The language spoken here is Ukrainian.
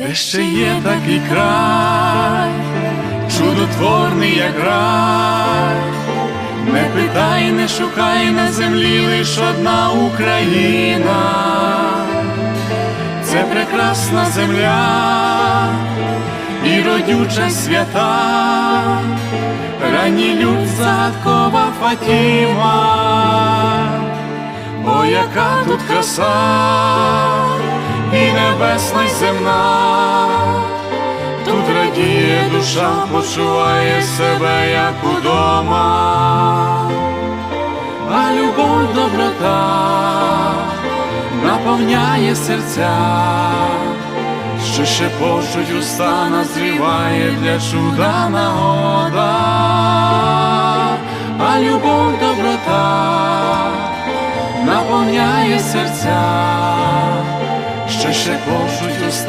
де ще є такий край, чудотворний, як рай. Не питай, не шукай на землі лиш одна Україна, це прекрасна земля і родюча свята, ранній люд загадкова Фатіма, о, яка тут краса, і небесна, земна, душа, почуває себе як удома, а любов доброта наповняє серця, що ще пошуть уста назріває для чуда нагода, а любов доброта наповняє серця, що ще пошуть уста.